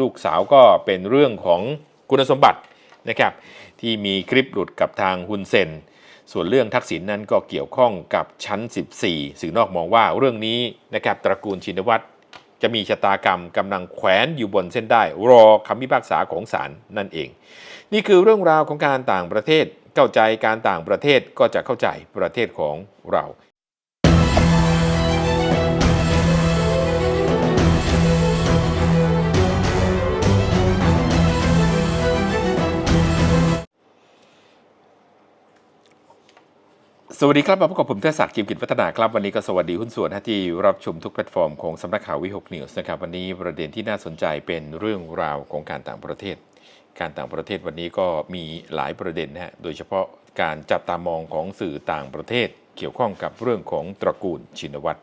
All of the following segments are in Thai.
ลูกสาวก็เป็นเรื่องของคุณสมบัตินะครับที่มีคลิปหลุดกับทางฮุนเซน ส่วนเรื่องทักษิณนั้นก็เกี่ยวข้องกับชั้น 14 สื่อนอกมองว่าเรื่องนี้นะครับตระกูลชินวัตรจะมีชะตากรรมกำลังแขวนอยู่บนเส้นได้ รอคำพิพากษาของศาลนั่นเอง นี่คือเรื่องราวของการต่างประเทศ เข้าใจการต่างประเทศก็จะเข้าใจประเทศของเรา สวัสดีครับมาพบกับผมเทศศักดิ์จิมกิจพัฒนาครับ วันนี้ก็สวัสดีหุ้นส่วนที่รับชมทุกแพลตฟอร์มของสำนักข่าววิหกนิวส์นะครับ วันนี้ประเด็นที่น่าสนใจเป็นเรื่องราวของการต่างประเทศ การต่างประเทศวันนี้ก็มีหลายประเด็นนะฮะโดยเฉพาะการจับตามองของสื่อต่างประเทศ เกี่ยวข้องกับเรื่องของตระกูลชินวัตร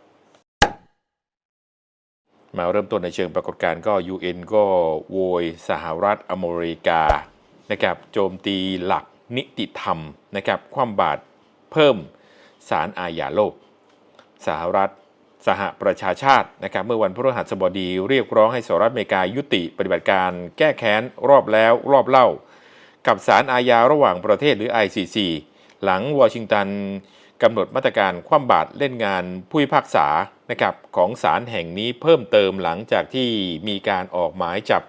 มาเริ่มต้นในเชิงปรากฏการณ์ก็ UN ก็โวยสหรัฐอเมริกานะครับโจมตีหลักนิติธรรมนะครับคว่ำบาตร เพิ่มศาลอาญาโลก สหรัฐสหประชาชาตินะครับเมื่อวันพฤหัสบดีเรียกร้องให้สหรัฐอเมริกายุติปฏิบัติการแก้แค้นรอบแล้วรอบเล่า กับศาลอาญาระหว่างประเทศหรือ ICC หลังวอชิงตันกำหนดมาตรการคว่ำบาตรเล่นงานผู้พิพากษานะครับของศาลแห่งนี้เพิ่มเติมหลังจากที่มีการออกหมายจับ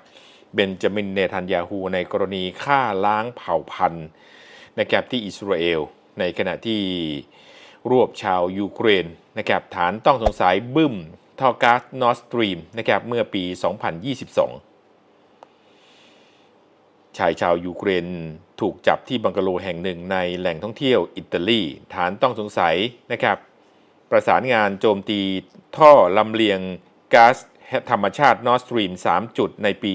เบนจามินเนทันยาฮูในกรณีฆ่าล้างเผ่าพันธุ์นะครับที่อิสราเอล ในขณะที่รวบชาวยูเครนนะครับฐานต้องสงสัยบึ้มท่อก๊าซนอร์สตรีมนะครับเมื่อปี 2022 ชายชาวยูเครนถูกจับที่บังกะโลแห่งหนึ่งในแหล่งท่องเที่ยวอิตาลี ฐานต้องสงสัยนะครับ ประสานงานโจมตีท่อลำเลียงก๊าซธรรมชาตินอร์สตรีม 3 จุดในปี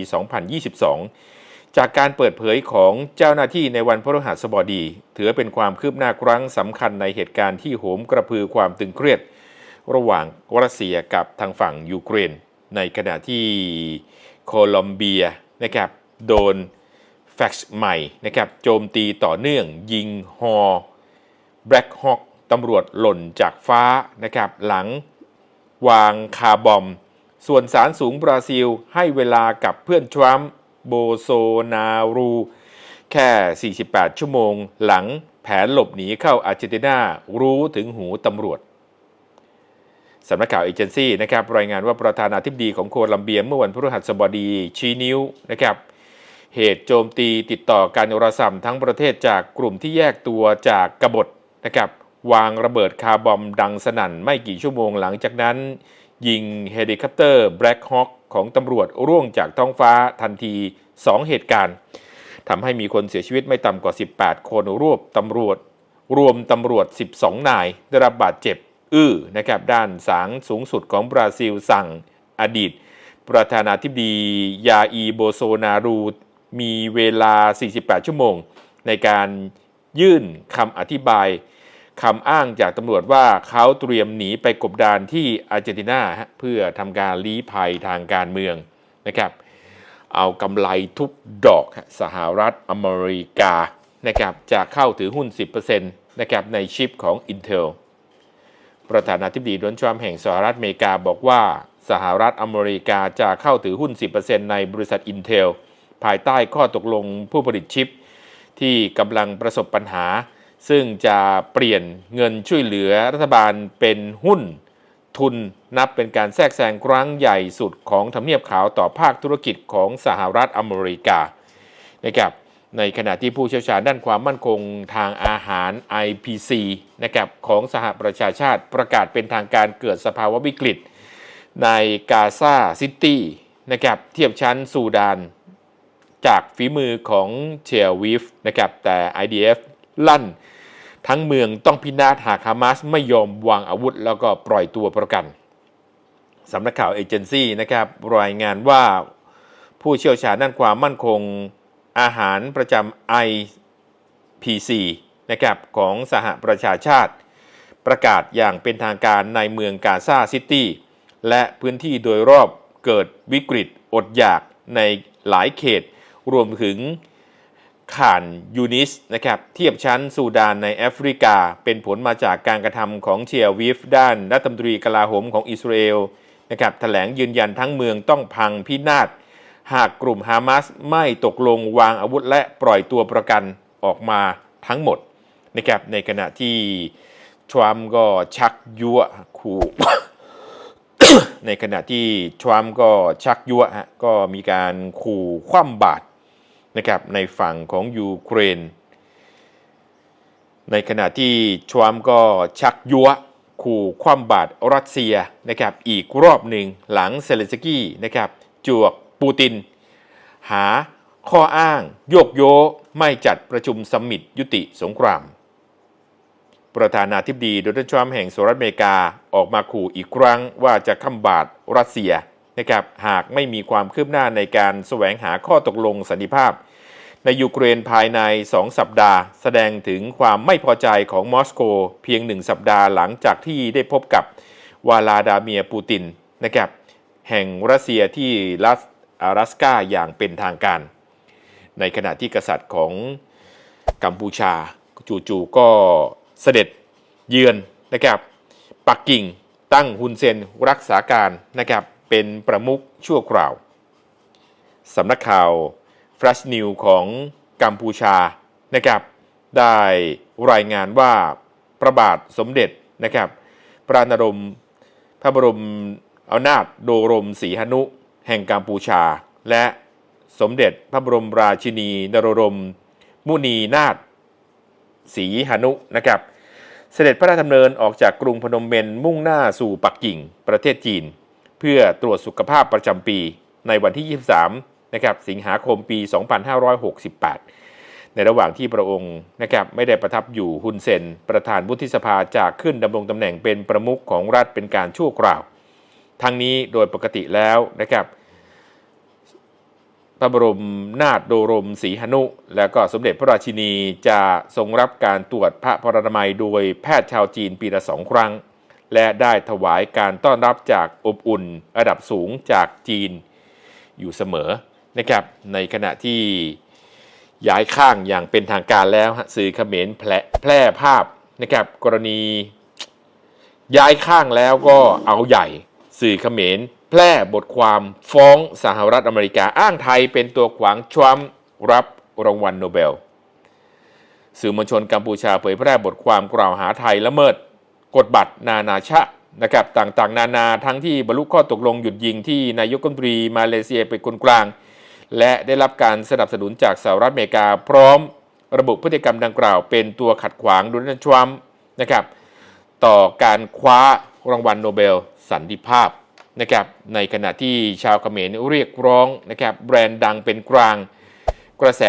2022 จากการเปิดเผยของเจ้าหน้าที่ในวันพฤหัสบดี ถือเป็นความคืบหน้าครั้งสำคัญในเหตุการณ์ที่โหมกระพือความตึงเครียด ระหว่างรัสเซียกับทางฝั่งยูเครน ในขณะที่โคลอมเบียนะครับโดนแฟกซ์ใหม่นะครับโจมตีต่อเนื่อง ยิงฮอแบล็กฮอกตำรวจหล่นจากฟ้านะครับหลังวางคาร์บอม ส่วนสารสูงบราซิลให้เวลากับเพื่อนทรัมป์ โบโซนารู แค่ 48 ชั่วโมงหลังแผนหลบหนีเข้าอาร์เจนตินารู้ถึงหูตำรวจสำนักข่าวเอเจนซี่นะครับรายงานว่าประธานาธิบดีของโคลัมเบียเมื่อวันพฤหัสบดีชี้นิ้วนะครับเหตุโจมตีติดต่อการโทรศัพท์ทั้งประเทศจากกลุ่มที่แยกตัวจากกบฏนะครับวางระเบิดคาร์บอมดังสนั่นไม่กี่ชั่วโมงหลังจากนั้น ยิงเฮลิคอปเตอร์แบล็กฮอ k ของตำรวจร่วงจากท้องฟ้าทันที 2 เหตุการณ์ทำให้มีคนเสียชีวิตไม่ต่ำกว่า 18 คนรวบตำรวจ รวมตำรวจ 12 นาย ได้รับบาดเจ็บ อื้อนะครับด้านสางสูงสุดของบราซิลสั่งอดีต ประธานาธิบดียาอีโบโซนารูมีเวลา 48 ชั่วโมง ในการยื่นคำอธิบาย คำอ้างจากตำรวจว่าเขาเตรียมหนีไปกบดานที่อาร์เจนตินาเพื่อทำการลี้ภัยทางการเมืองนะครับเอากำไรทุกดอกสหรัฐอเมริกานะครับจะเข้าถือหุ้น 10%นะครับในชิปของ Intel ประธานาธิบดีโดนัลด์ทรัมป์แห่งสหรัฐอเมริกาบอกว่าสหรัฐอเมริกาจะเข้าถือหุ้น 10%ในบริษัท Intel ภายใต้ข้อตกลงผู้ผลิตชิป ที่กำลังประสบปัญหา ซึ่งจะเปลี่ยนเงินช่วยเหลือรัฐบาลเป็นหุ้นทุนนับเป็นการแทรกแซงครั้งใหญ่สุดของทำเนียบขาวต่อภาคธุรกิจของสหรัฐอเมริกานะครับในขณะที่ผู้เชี่ยวชาญด้านความมั่นคงทางอาหาร IPC นะครับของสหประชาชาติประกาศเป็นทางการเกิดสภาวะวิกฤต ในกาซาซิตี้นะครับเทียบชั้นซูดาน จากฝีมือของเชียร์วิฟนะครับแต่ IDF ลั่น ทั้งเมืองต้องพินาศหากฮามาสไม่ยอมวางอาวุธ แล้วก็ปล่อยตัวประกันสำนักข่าวเอเจนซี่นะครับรายงานว่าผู้เชี่ยวชาญด้านความมั่นคงอาหารประจำ IPC นะครับของสหประชาชาติ ประกาศอย่างเป็นทางการในเมืองกาซาซิตี้ และพื้นที่โดยรอบเกิดวิกฤตอดอยากในหลายเขต รวมถึง ข่านยูนิสนะครับเทียบชั้นซูดานในแอฟริกา เป็นผลมาจากการกระทำของเชียร์วิฟด้านรัฐมนตรีกลาโหมของอิสราเอลนะครับแถลงยืนยันทั้งเมืองต้องพังพินาศหากกลุ่มฮามาสไม่ตกลงวางอาวุธและปล่อยตัวประกันออกมาทั้งหมดนะครับในขณะที่ทรัมป์ก็ชักยั่วขู่ในขณะที่ทรัมป์ก็ชักยั่วฮะก็มีการขู่คว่ำบาตร นะครับในฝั่งของยูเครน ในขณะที่ทรัมก็ชักยั่วขู่คว่ำบาตรรัสเซียนะครับอีกรอบหนึ่งหลังเซเลสกี้นะครับจวกปูติน หาข้ออ้างโยกโยไม่จัดประชุมสมมิตยุติสงคราม ประธานาธิบดีโดนัลด์ทรัมป์แห่งสหรัฐอเมริกาออกมาขู่อีกครั้งว่าจะคำบาตรรัสเซีย นะครับหากไม่มีความคืบหน้าในการแสวงหาข้อตกลงสันติภาพ ในยูเครนภายใน 2 สัปดาห์ แสดงถึงความไม่พอใจของมอสโก เพียงหนึ่งสัปดาห์หลังจากที่ได้พบกับวาลาดาเมียปูตินนะครับแห่งรัสเซียที่รัสอารัสกาอย่างเป็นทางการ ในขณะที่กษัตริย์ของกัมพูชาจู่ๆก็เสด็จเยือนนะครับปักกิ่งตั้งฮุนเซนรักษาการนะครับ เป็นประมุขชั่วคราว สำนักข่าว Flash New ของกัมพูชานะครับได้รายงานว่าพระบาทสมเด็จนะครับพระนรมพระบรมอนาจโดรมศรีหนุ แห่งกัมพูชา และสมเด็จพระบรมราชินีนรรม มุนีนาถศรีหนุนะครับ เสด็จพระราชดำเนินออกจากกรุงพนมเปญมุ่งหน้าสู่ปักกิ่งประเทศจีน เพื่อตรวจสุขภาพประจำปีในวันที่ 23 นะครับ สิงหาคมปี 2568 ในระหว่างที่พระองค์นะครับไม่ได้ประทับอยู่ฮุนเซน ประธานวุฒิสภาจากขึ้นดำรงตำแหน่งเป็นประมุขของรัฐเป็นการชั่วคราว ทั้งนี้โดยปกติแล้วนะครับพระบรมนาถโดรมศรีหนุ และก็สมเด็จพระราชินีจะทรงรับการตรวจพระพรนามัยโดยแพทย์ชาวจีนปีละสองครั้ง และได้ถวายการต้อนรับจากอบอุ่นระดับสูงจากจีนอยู่เสมอนะครับในขณะที่ย้ายข้างอย่างเป็นทางการแล้วสื่อเขมรแพร่แพร่ภาพนะครับกรณี ย้ายข้างแล้วก็เอาใหญ่ สื่อเขมรแพร่บทความฟ้องสหรัฐอเมริกาอ้างไทยเป็นตัวขวางทรัมป์รับรางวัลโนเบล สื่อมวลชนกัมพูชาเผยแพร่บทความกล่าวหาไทยละเมิด กฎบัตรนานาชาตินะครับต่างๆ นานาทั้งที่บรรลุข้อตกลงหยุดยิงที่นายกรัฐมนตรีมาเลเซียเป็นคนกลาง และได้รับการสนับสนุนจากสหรัฐอเมริกา พร้อมระบุพฤติกรรมดังกล่าว เป็นตัวขัดขวางโดนัลด์ทรัมป์นะครับต่อการคว้ารางวัลโนเบลสันติภาพนะครับในขณะที่ชาวเขมรเรียกร้องนะครับแบรนด์ดังเป็นกลางกระแส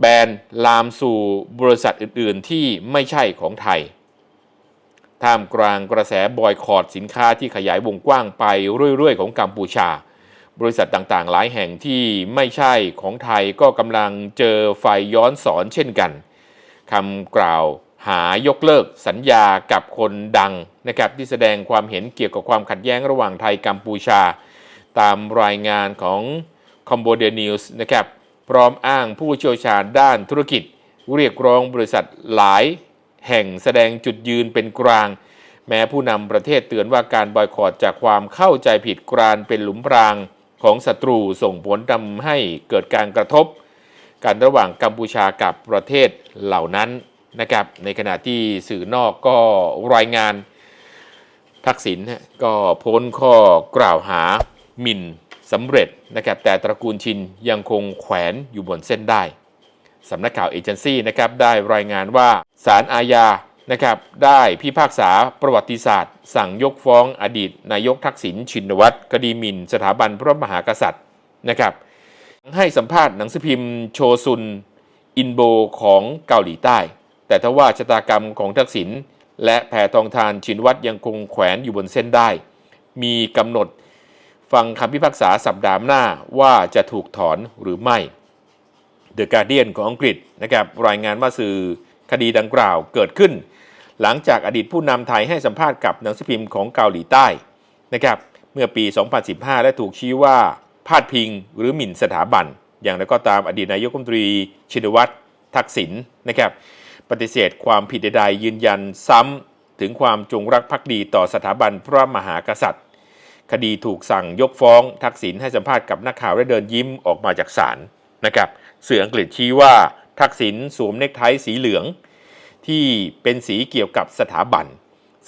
แบรนด์ลามสู่บริษัทอื่นๆ ที่ไม่ใช่ของไทย ท่ามกลางกระแสบอยคอรดสินค้าที่ขยายวงกว้างไปเรื่อยๆ ของกัมพูชา บริษัทต่างๆ หลายแห่งที่ไม่ใช่ของไทยก็กำลังเจอไฟย้อนสอนเช่นกันคำกล่าวหายกเลิกสัญญากับคนดังนะครับที่แสดงความเห็นเกี่ยวกับความขัดแย้งระหว่างไทยกัมพูชา ตามรายงานของ c o m b o d i a News นะครับพร้อมอ้างผู้เชี่ยวชาญด้านธุรกิจ เรียกร้องบริษัทหลาย แห่งแสดงจุดยืนเป็นกลาง แม้ผู้นำประเทศเตือนว่าการบอยคอรดจากความเข้าใจผิดกรานเป็นหลุมพรางของศัตรูส่งผลทำให้เกิดการกระทบ กันระหว่างกัมพูชากับประเทศเหล่านั้นนะครับในขณะที่สื่อนอกก็รายงานทักษิณก็พ้นข้อกล่าวหาหมิ่นสำเร็จนะครับแต่ตระกูลชินยังคงแขวนอยู่บนเส้นได้ สำนักข่าวเอเจนซี่นะครับได้รายงานว่าศาลอาญานะครับได้พิพากษาประวัติศาสตร์ สั่งยกฟ้องอดีต นายกทักษิณชินวัตรคดีหมิ่นสถาบันพระมหากษัตริย์นะครับให้สัมภาษณ์หนังสือพิมพ์โชซุน อินโบของเกาหลีใต้ แต่ทว่าชะตากรรมของทักษิณและแพทองทานชินวัตรยังคงแขวนอยู่บนเส้นได้ มีกำหนดฟังคำพิพากษาสัปดาห์หน้าว่าจะถูกถอนหรือไม่ The Guardian ของอังกฤษนะครับรายงานว่าสื่อคดีดังกล่าวเกิดขึ้น หลังจากอดีตผู้นำไทยให้สัมภาษณ์กับหนังสือพิมพ์ของเกาหลีใต้นะครับเมื่อปี 2015 และถูกชี้ว่าพาดพิงหรือหมิ่นสถาบัน อย่างไรก็ตามอดีตนายกรัฐมนตรีชินวัตรทักษิณนะครับปฏิเสธความผิดใดๆยืนยันซ้ำถึงความจงรักภักดีต่อสถาบันพระมหากษัตริย์ คดีถูกสั่งยกฟ้องทักษิณให้สัมภาษณ์กับนักข่าวและเดินยิ้มออกมาจากศาลนะครับ สื่ออังกฤษชี้ว่าทักษิณสวมเนคไทสีเหลือง ที่เป็นสีเกี่ยวกับสถาบัน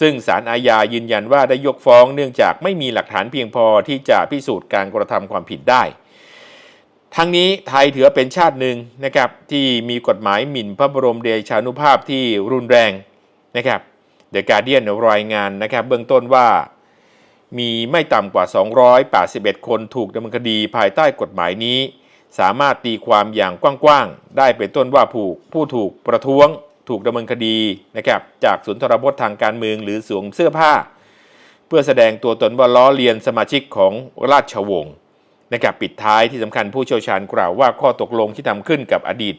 ซึ่งศาลอาญายืนยันว่าได้ยกฟ้องเนื่องจากไม่มีหลักฐานเพียงพอที่จะพิสูจน์การกระทำความผิดได้ ทั้งนี้ไทยถือเป็นชาติหนึ่งนะครับที่มีกฎหมายหมิ่นพระบรมเดชานุภาพที่รุนแรงนะครับเดอะการเดียนรายงานนะครับเบื้องต้นว่ามีไม่ต่ำกว่า 281 คนถูกดำเนินคดีภายใต้กฎหมายนี้ สามารถตีความอย่างกว้างๆ ได้เป็นต้นว่าผู้ผู้ถูกประท้วง ถูกดำเนินคดีนะครับจากสุนทรพจน์ทางการเมืองหรือสวมเสื้อผ้า เพื่อแสดงตัวตนว่าล้อเลียนสมาชิกของราชวงศ์นะครับปิดท้ายที่สำคัญผู้เชี่ยวชาญกล่าวว่าข้อตกลงที่ทำขึ้นกับอดีต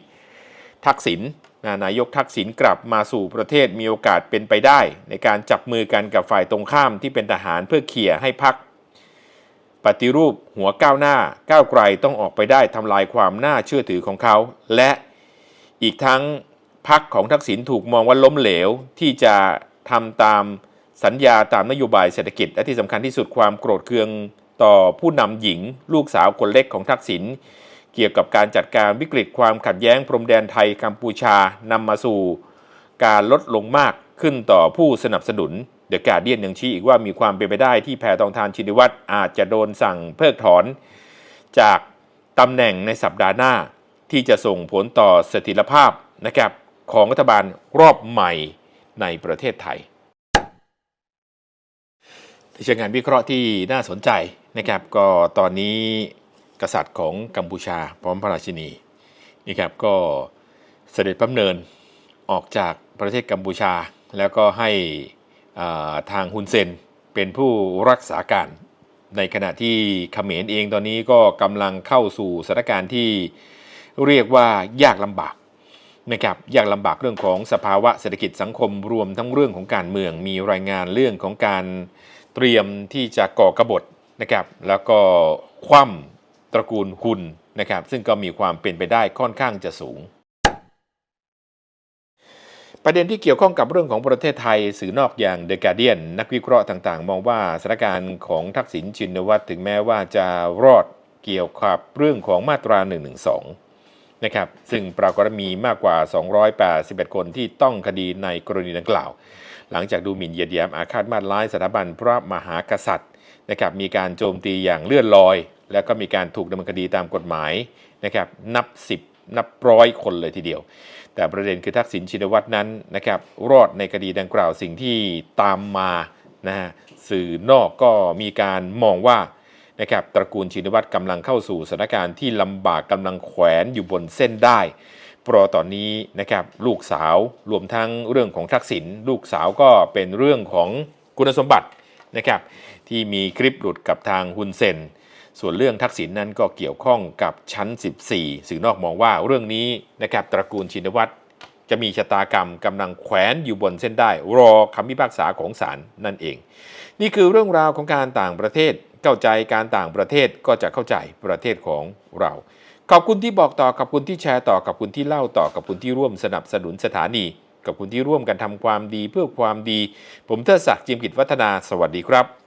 ทักษิณนนายกทักษิณกลับมาสู่ประเทศมีโอกาสเป็นไปได้ ในการจับมือกันกับฝ่ายตรงข้ามที่เป็นทหารเพื่อเขี่ยให้พัก ปฏิรูปหัวก้าวหน้าก้าวไกลต้องออกไปได้ทำลายความน่าเชื่อถือของเขา และอีกทั้งพักของทักษิณถูกมองว่าล้มเหลวที่จะทำตามสัญญาตามนโยบายเศรษฐกิจ และที่สำคัญที่สุดความโกรธเคืองต่อผู้นำหญิง ลูกสาวคนเล็กของทักษิณเกี่ยวกับการจัดการวิกฤตความขัดแย้งพรมแดนไทยกัมพูชานำมาสู่ การลดลงมากขึ้นต่อผู้สนับสนุน เดอะการเดียนยังชี้อีกว่ามีความเป็นไปได้ที่แพทองทานชินวัตรอาจจะโดนสั่งเพิกถอน จากตำแหน่งในสัปดาห์หน้า ที่จะส่งผลต่อเสถียรภาพนะครับของรัฐบาลรอบใหม่ในประเทศไทยที่เชิงงานวิเคราะห์ที่น่าสนใจนะครับ ก็ตอนนี้กษัตริย์ของกัมพูชาพร้อมพระราชินีนะครับก็เสด็จพระเนินออกจากประเทศกัมพูชา แล้วก็ให้ ทางฮุนเซนเป็นผู้รักษาการ ในขณะที่เขมรเองตอนนี้ก็กำลังเข้าสู่สถานการณ์ที่เรียกว่ายากลำบากนะครับยากลำบากเรื่องของสภาวะเศรษฐกิจสังคมรวมทั้งเรื่องของการเมืองมีรายงานเรื่องของการเตรียมที่จะก่อกบฏนะครับแล้วก็คว่ำตระกูลฮุนนะครับซึ่งก็มีความเป็นไปได้ค่อนข้างจะสูง ประเด็นที่เกี่ยวข้องกับเรื่องของประเทศไทย สื่อนอกอย่าง The Guardian นักวิเคราะห์ต่างๆ มองว่าสถานการณ์ของทักษิณชินวัตรถึงแม้ว่าจะรอดเกี่ยวกับเรื่องของมาตรา 112 นะครับซึ่งปรากฏมีมากกว่า 281 คนที่ต้องคดีในกรณีดังกล่าว หลังจากดูหมิ่นเหยียดยามอาฆาตมาตร้ายสถาบันพระมหากษัตริย์นะครับมีการโจมตีอย่างเลื่อนลอย แล้วก็มีการถูกดำเนินคดีตามกฎหมายนะครับนับ 10 นับร้อยคนเลยทีเดียว แต่ประเด็นคือทักษิณชินวัตรนั้นนะครับรอดในคดีดังกล่าวสิ่งที่ตามมานะฮะสื่อนอกก็มีการมองว่านะครับตระกูลชินวัตรกำลังเข้าสู่สถานการณ์ที่ลำบากกำลังแขวนอยู่บนเส้นได้เพราะตอนนี้นะครับลูกสาวรวมทั้งเรื่องของทักษิณลูกสาวก็เป็นเรื่องของคุณสมบัตินะครับที่มีคลิปหลุดกับทางฮุนเซน ส่วนเรื่องทักษิณนนั้นก็เกี่ยวข้องกับชั้น 14 สื่อนอกมองว่าเรื่องนี้นะครับตระกูลชินวัตรจะมีชะตากรรมกำลังแขวนอยู่บนเส้นได้รอคำพิพากษาของศาลนั่นเอง นี่คือเรื่องราวของการต่างประเทศเข้าใจการต่างประเทศก็จะเข้าใจประเทศของเรา ขอบคุณที่บอกต่อขอบคุณที่แชร์ต่อขอบคุณที่เล่าต่อขอบคุณที่ร่วมสนับสนุนสถานีขอบคุณที่ร่วมกันทำความดีเพื่อความดี ผมเทดศักดิ์จิมกิจวัฒนาสวัสดีครับ